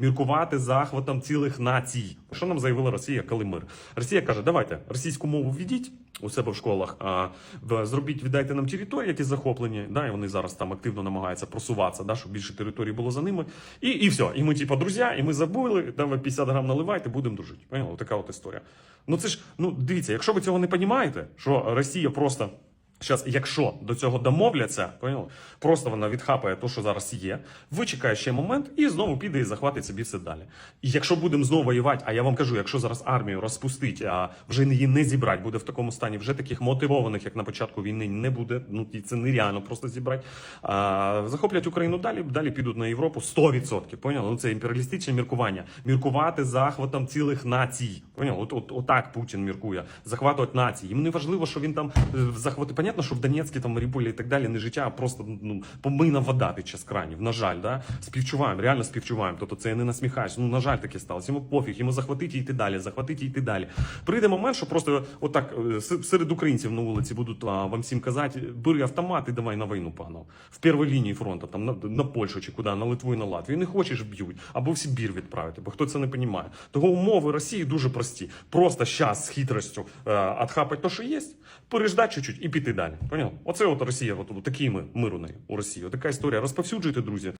міркувати захватом цілих націй. Що нам заявила Росія, коли мир? Росія каже: давайте російську мову введіть у себе в школах, а зробіть, віддайте нам території, які захоплені. Да, і вони зараз там активно намагаються просуватися, да, щоб більше територій було за ними. І, і все. І ми, типа, друзі, і ми забули, давай 50 грам наливайте, будемо дружити. Поняли? Така от історія. Ну це ж, ну дивіться, якщо ви цього не розумієте, що Росія просто. Зараз, якщо до цього домовляться, поняли? просто вона відхапає те, що зараз є, вичекає ще момент і знову піде і захватить собі все далі. І якщо будемо знову воювати, а я вам кажу, якщо зараз армію розпустить, а вже її не зібрати, буде в такому стані, вже таких мотивованих, як на початку війни, не буде. Ну і це нереально просто зібрати. А, захоплять Україну далі, далі підуть на Європу 100%. Поняли? Ну це імперіалістичне міркування. Міркувати захватом цілих націй. Поняли? От, от, отак Путін міркує. Захватувати нації. Їм не важливо, що він там е, захвати. Понятно, що в Донецьку, там, Маріуполі і так далі не життя, а просто ну, помийна вода під час кранів. На жаль, да? співчуваємо, реально співчуваємо. Тобто це я не насміхаюсь. Ну, на жаль, таке сталося. Йому пофіг, йому захватити і йти далі, захватити і йти далі. Прийде момент, що просто отак е, серед українців на вулиці будуть а, вам всім казати, бери автомат і давай на війну погнав. В першій лінії фронту, там на, на Польщу чи куди, на Литву і на Латвію. Не хочеш б'ють, або в Сибір відправити, бо хто це не розуміє. Того умови Росії дуже прості. Просто щас з хитростю е, отхапати те, що є, переждати чуть-чуть і піти далі. Поняв? Оце от Росія, от, от такі ми мир у неї у Росії. Така історія. Розповсюджуйте, друзі.